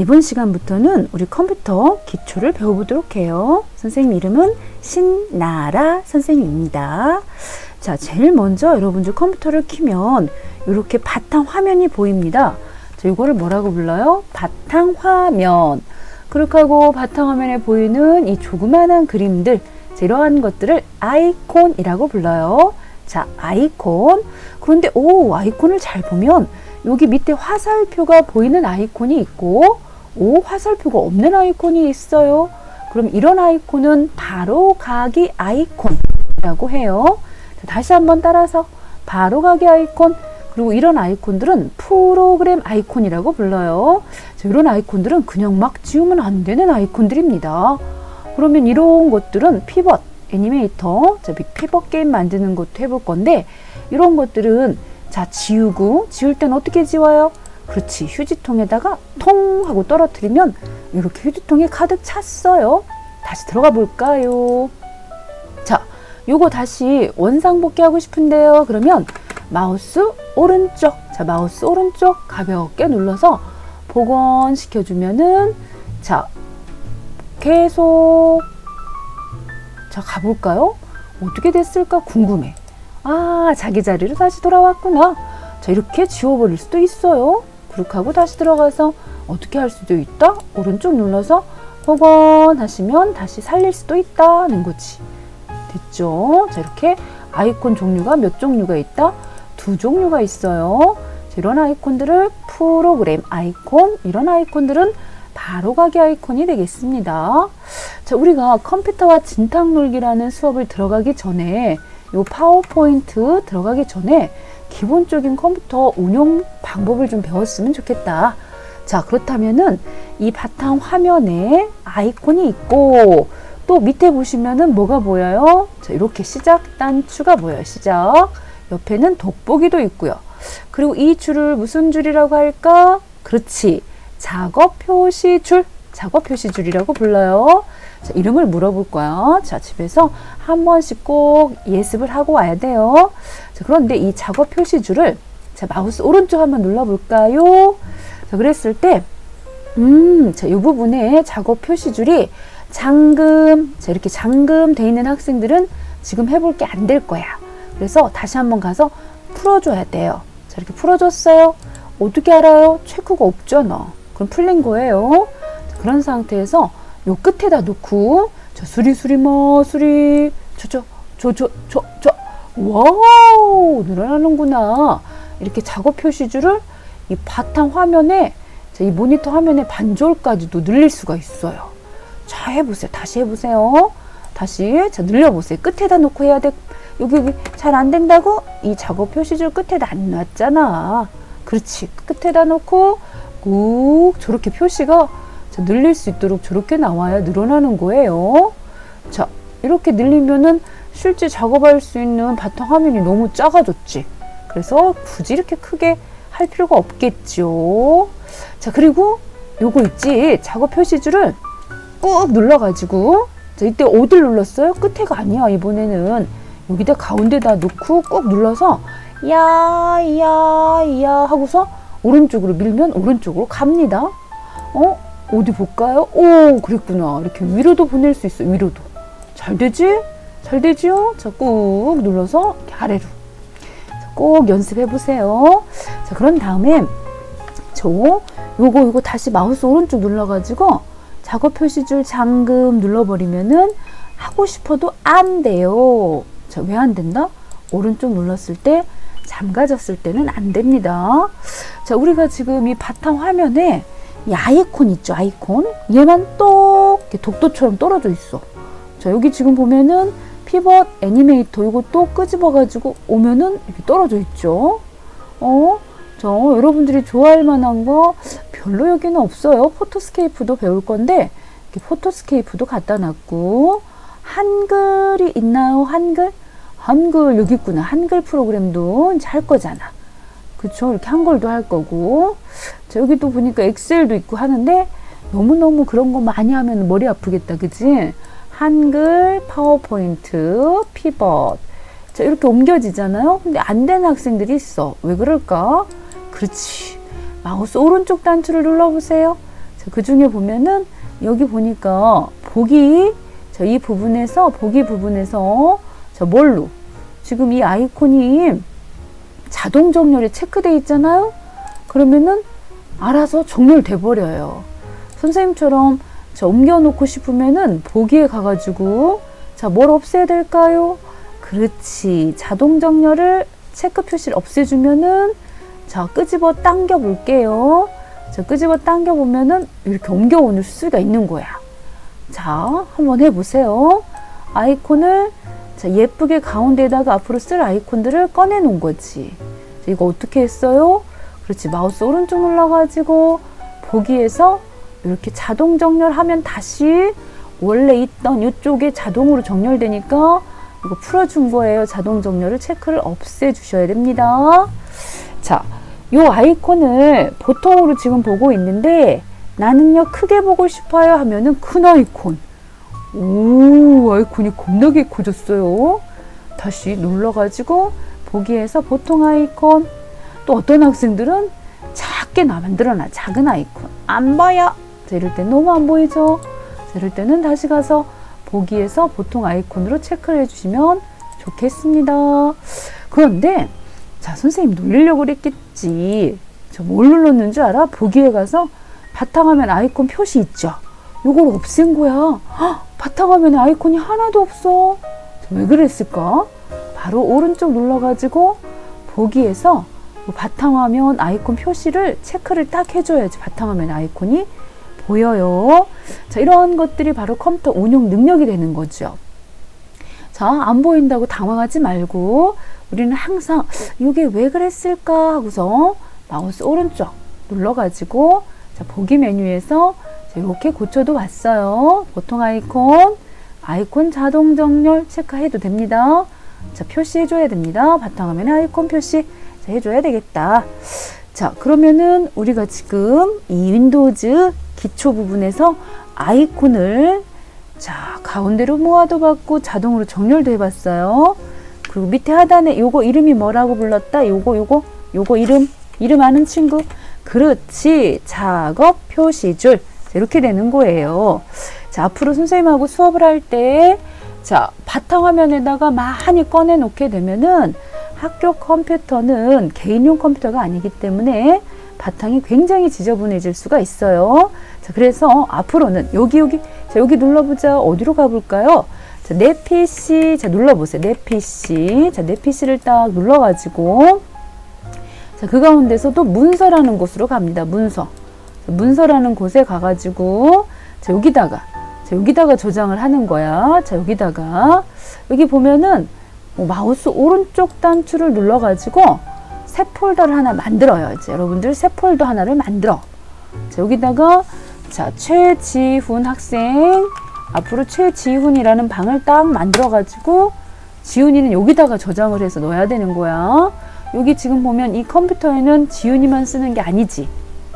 이번 시간부터는 우리 컴퓨터 기초를 배워보도록 해요. 선생님 이름은 신나라 선생님입니다. 자, 제일 먼저 여러분들 컴퓨터를 키면 이렇게 바탕 화면이 보입니다. 자, 이거를 뭐라고 불러요? 바탕 화면. 그렇게 하고 바탕 화면에 보이는 이 조그만한 그림들, 자, 이러한 것들을 아이콘이라고 불러요. 자, 아이콘. 그런데 오, 아이콘을 잘 보면 여기 밑에 화살표가 보이는 아이콘이 있고 오 화살표가 없는 아이콘이 있어요. 그럼 이런 아이콘은 바로 가기 아이콘이라고 해요. 다시 한번 따라서 바로 가기 아이콘 그리고 이런 아이콘들은 프로그램 아이콘이라고 불러요. 자, 이런 아이콘들은 그냥 막 지우면 안 되는 아이콘들입니다. 그러면 이런 것들은 피벗 애니메이터, 자, 피벗 게임 만드는 것도 해볼 건데 이런 것들은 자, 지우고, 지울 땐 어떻게 지워요? 그렇지. 휴지통에다가 통 하고 떨어뜨리면 이렇게 휴지통에 가득 찼어요. 다시 들어가 볼까요? 자, 요거 다시 원상복귀 하고 싶은데요. 그러면 마우스 오른쪽, 자, 마우스 오른쪽 가볍게 눌러서 복원시켜주면은 자, 계속 자, 가볼까요? 어떻게 됐을까 궁금해. 아, 자기 자리로 다시 돌아왔구나. 자, 이렇게 지워버릴 수도 있어요. 그렇게 하고 다시 들어가서 어떻게 할 수도 있다. 오른쪽 눌러서 복원하시면 다시 살릴 수도 있다는 거지. 됐죠? 자, 이렇게 아이콘 종류가 몇 종류가 있다? 두 종류가 있어요. 자, 이런 아이콘들을 프로그램 아이콘, 이런 아이콘들은 바로가기 아이콘이 되겠습니다. 자, 우리가 컴퓨터와 진탕놀기라는 수업을 들어가기 전에 요 파워포인트 들어가기 전에 기본적인 컴퓨터 운용 방법을 좀 배웠으면 좋겠다. 자, 그렇다면은 이 바탕 화면에 아이콘이 있고 또 밑에 보시면은 뭐가 보여요? 자, 이렇게 시작 단추가 보여요. 시작. 옆에는 돋보기도 있고요. 그리고 이 줄을 무슨 줄이라고 할까? 그렇지. 작업 표시 줄. 작업 표시 줄이라고 불러요. 자, 이름을 물어볼 거야. 자, 집에서 한 번씩 꼭 예습을 하고 와야 돼요. 자, 그런데 이 작업 표시줄을 자, 마우스 오른쪽 한번 눌러볼까요? 자, 그랬을 때, 음, 자, 이 부분에 작업 표시줄이 잠금, 자, 이렇게 잠금 돼 있는 학생들은 지금 해볼 게 안 될 거야. 그래서 다시 한번 가서 풀어줘야 돼요. 자, 이렇게 풀어줬어요. 어떻게 알아요? 체크가 없잖아. 그럼 풀린 거예요. 자, 그런 상태에서 요 끝에다 놓고 저 수리 수리 뭐 수리 저 저 저 저 저저 와우 늘어나는구나 이렇게 작업 표시줄을 이 바탕 화면에 자, 이 모니터 화면에 반절까지도 늘릴 수가 있어요. 자 해보세요. 다시 해보세요. 다시 자 늘려보세요. 끝에다 놓고 해야 돼. 여기, 여기 잘 안 된다고 이 작업 표시줄 끝에다 안 놨잖아. 그렇지. 끝에다 놓고 꾹 저렇게 표시가 자, 늘릴 수 있도록 저렇게 나와야 늘어나는 거예요. 자, 이렇게 늘리면은 실제 작업할 수 있는 바탕 화면이 너무 작아졌지. 그래서 굳이 이렇게 크게 할 필요가 없겠죠. 자, 그리고 요거 있지. 작업 표시줄을 꾹 눌러가지고 자, 이때 어딜 눌렀어요? 끝에가 아니야, 이번에는. 여기다 가운데다 놓고 꾹 눌러서 야, 야, 야 하고서 오른쪽으로 밀면 오른쪽으로 갑니다. 어? 어디 볼까요? 오, 그랬구나. 이렇게 위로도 보낼 수 있어. 위로도. 잘 되지? 잘 되지요? 자, 꾹 눌러서 아래로. 자, 꼭 연습해 보세요. 자, 그런 다음에 저 요거 요거 다시 마우스 오른쪽 눌러가지고 작업 표시줄 잠금 눌러버리면은 하고 싶어도 안 돼요. 자, 왜 안 된다? 오른쪽 눌렀을 때 잠가졌을 때는 안 됩니다. 자, 우리가 지금 이 바탕 화면에 이 아이콘 있죠, 아이콘. 얘만 똑 독도처럼 떨어져 있어. 자, 여기 지금 보면은 피벗 애니메이터 이것도 끄집어가지고 오면은 이렇게 떨어져 있죠. 어, 저 여러분들이 좋아할 만한 거 별로 여기는 없어요. 포토스케이프도 배울 건데 포토스케이프도 갖다 놨고 한글이 있나요? 한글? 한글 여기 있구나. 한글 프로그램도 이제 할 거잖아. 그쵸? 이렇게 한글도 할 거고. 자, 여기도 보니까 엑셀도 있고 하는데 너무너무 그런 거 많이 하면 머리 아프겠다. 그치? 한글, 파워포인트, 피벗. 자, 이렇게 옮겨지잖아요? 근데 안 되는 학생들이 있어. 왜 그럴까? 그렇지. 마우스 오른쪽 단추를 눌러보세요. 자, 그 중에 보면은 여기 보니까 보기 자, 이 부분에서 보기 부분에서 자, 뭘로 지금 이 아이콘이 자동 정렬이 체크돼 있잖아요. 그러면은 알아서 정렬돼 버려요. 선생님처럼 자, 옮겨놓고 싶으면은 보기에 가가지고 자, 뭘 없애야 될까요? 그렇지. 자동 정렬을 체크 표시를 없애주면은 자, 끄집어 당겨 볼게요. 자, 끄집어 당겨 보면은 이렇게 옮겨 올 수가 있는 거야. 자, 한번 해보세요. 아이콘을 자, 예쁘게 가운데에다가 앞으로 쓸 아이콘들을 꺼내 놓은 거지. 자, 이거 어떻게 했어요? 그렇지. 마우스 오른쪽 눌러가지고 보기에서 이렇게 자동 정렬하면 다시 원래 있던 이쪽에 자동으로 정렬되니까 이거 풀어준 거예요. 자동 정렬을 체크를 없애 주셔야 됩니다. 자, 요 아이콘을 보통으로 지금 보고 있는데 나는요 크게 보고 싶어요 하면은 큰 아이콘. 오, 아이콘이 겁나게 커졌어요. 다시 눌러가지고 보기에서 보통 아이콘. 또 어떤 학생들은 작게 나 만들어놔 작은 아이콘 안 보여. 자, 이럴 때 너무 안 보이죠. 자, 이럴 때는 다시 가서 보기에서 보통 아이콘으로 체크를 해주시면 좋겠습니다. 그런데 자 선생님 놀리려고 그랬겠지. 저 뭘 눌렀는 줄 알아? 보기에 가서 바탕화면 아이콘 표시 있죠. 요걸 없앤 거야. 헉, 바탕화면에 아이콘이 하나도 없어. 왜 그랬을까? 바로 오른쪽 눌러가지고 보기에서 뭐 바탕화면 아이콘 표시를 체크를 딱 해줘야지 바탕화면 아이콘이 보여요. 자, 이런 것들이 바로 컴퓨터 운용 능력이 되는 거죠. 자, 안 보인다고 당황하지 말고 우리는 항상 이게 왜 그랬을까 하고서 마우스 오른쪽 눌러가지고 자, 보기 메뉴에서 이렇게 고쳐도 봤어요. 보통 아이콘, 아이콘 자동 정렬 체크해도 됩니다. 자, 표시해줘야 됩니다. 바탕화면에 아이콘 표시 자, 해줘야 되겠다. 자, 그러면은 우리가 지금 이 윈도우즈 기초 부분에서 아이콘을 자, 가운데로 모아도 봤고 자동으로 정렬도 해봤어요. 그리고 밑에 하단에 요거 이름이 뭐라고 불렀다? 요거 요거 요거 이름 이름 아는 친구 그렇지 작업 표시줄 자, 이렇게 되는 거예요. 자 앞으로 선생님하고 수업을 할 때 자 바탕화면에다가 많이 꺼내 놓게 되면은 학교 컴퓨터는 개인용 컴퓨터가 아니기 때문에 바탕이 굉장히 지저분해질 수가 있어요. 자 그래서 앞으로는 여기 여기 자 여기 눌러보자 어디로 가볼까요? 자, 내 PC 자 눌러보세요. 내 PC 자내 PC를 딱 눌러가지고 자, 그 가운데서도 문서라는 곳으로 갑니다. 문서. 자, 문서라는 곳에 가가지고, 자, 여기다가, 자, 여기다가 저장을 하는 거야. 자, 여기다가. 여기 보면은, 뭐 마우스 오른쪽 단추를 눌러가지고, 새 폴더를 하나 만들어요. 이제 여러분들 새 폴더 하나를 만들어. 자, 여기다가, 자, 최지훈 학생, 앞으로 최지훈이라는 방을 딱 만들어 가지고, 지훈이는 여기다가 저장을 해서 넣어야 되는 거야. 여기 지금 보면 이 컴퓨터에는 지훈이만 쓰는 게 아니지.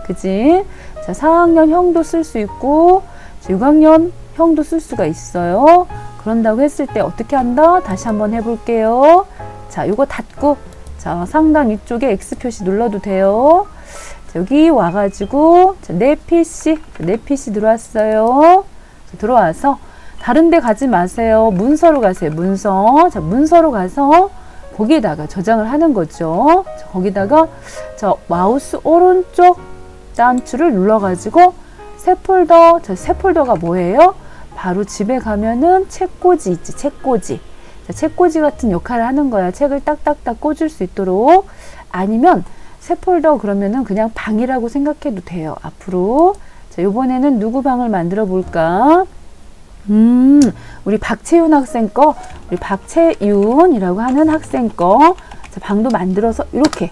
그지? 자, 4학년 형도 쓸 수 있고, 6학년 형도 쓸 수가 있어요. 그런다고 했을 때 어떻게 한다? 다시 한번 해볼게요. 자, 요거 닫고, 자, 상단 위쪽에 X 표시 눌러도 돼요. 자, 여기 와가지고, 자, 내 PC, 자, 내 PC 들어왔어요. 자, 들어와서, 다른 데 가지 마세요. 문서로 가세요. 문서. 자, 문서로 가서, 거기에다가 저장을 하는 거죠. 자, 거기다가 저 마우스 오른쪽 단추를 눌러가지고 새 폴더, 저새 폴더가 뭐예요? 바로 집에 가면은 책꽂이 있지, 책꽂이. 자, 책꽂이 같은 역할을 하는 거야. 책을 딱딱딱 꽂을 수 있도록. 아니면 새 폴더 그러면은 그냥 방이라고 생각해도 돼요. 앞으로. 자, 요번에는 누구 방을 만들어 볼까? 음, 우리 박채윤 학생 거, 우리 박채윤이라고 하는 학생 거, 자, 방도 만들어서 이렇게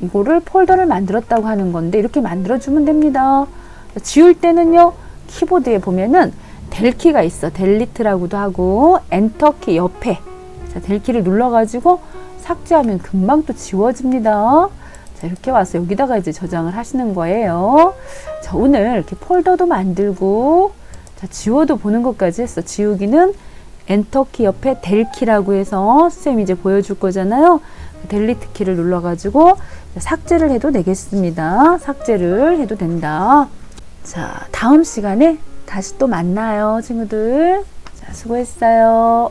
이거를 폴더를 만들었다고 하는 건데 이렇게 만들어주면 됩니다. 자, 지울 때는요, 키보드에 보면은 델키가 있어. 델리트라고도 하고 엔터키 옆에 자, 델키를 눌러가지고 삭제하면 금방 또 지워집니다. 자, 이렇게 와서 여기다가 이제 저장을 하시는 거예요. 자, 오늘 이렇게 폴더도 만들고 자, 지워도 보는 것까지 했어. 지우기는 엔터키 옆에 델키라고 해서 선생님이 이제 보여줄 거잖아요. 델리트 키를 눌러가지고 삭제를 해도 되겠습니다. 삭제를 해도 된다. 자, 다음 시간에 다시 또 만나요, 친구들. 자, 수고했어요.